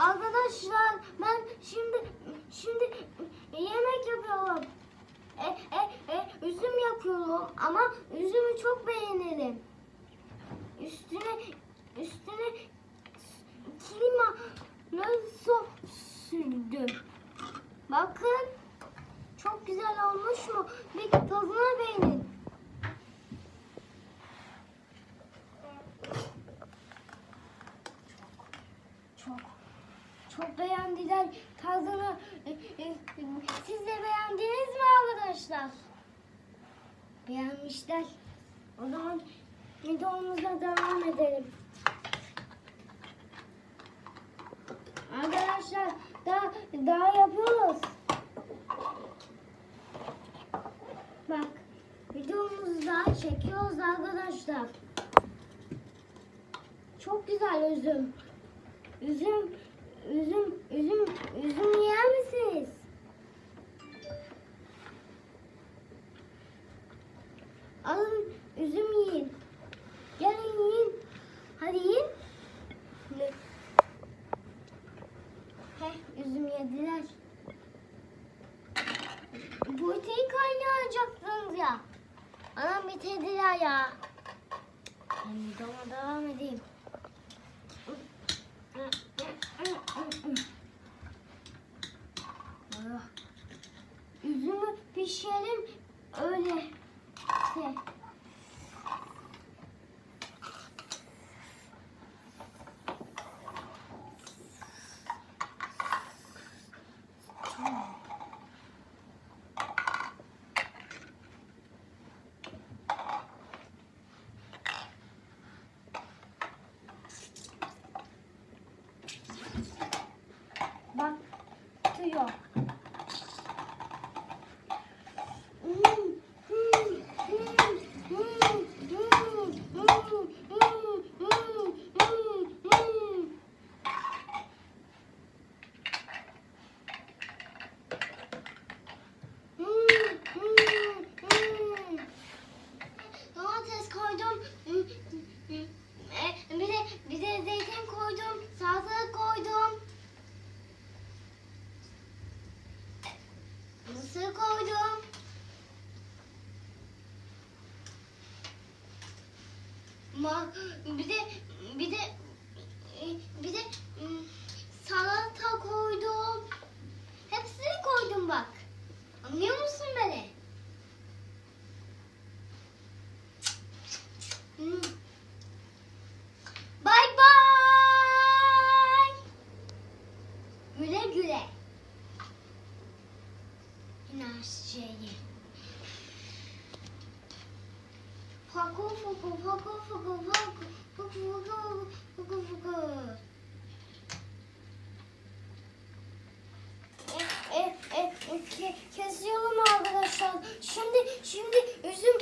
Arkadaşlar ben şimdi şimdi yemek yapıyorum. E, e, e, üzüm yapıyorum ama üzümü çok beğenirim. Üstüne üstüne klima su sürdüm. Bakın çok güzel olmuş mu? Bir tadına beğenin. Çok çok beğendiler tadını. E, e, Siz de beğendiniz mi arkadaşlar? Beğenmişler. O zaman videomuza devam edelim. Arkadaşlar daha daha yapıyoruz. Bak videomuzu daha çekiyoruz arkadaşlar. Çok güzel. Üzüm, Protein kaynağı alacaktınız ya. Anam bitirdiler ya. Ben videoma devam edeyim. Üzümü pişirelim öyle. Şey. Bak tutuyor. Domates koydum. E, Bir de, bir de zeytin koydum. Salatalık koydum. Mısır koydum. Ma bir de bir de e, bir de Şeyi. Foku foku foku foku foku foku foku foku foku. E, e, e, e, ke- kesiyorum arkadaşlar. Şimdi şimdi üzüm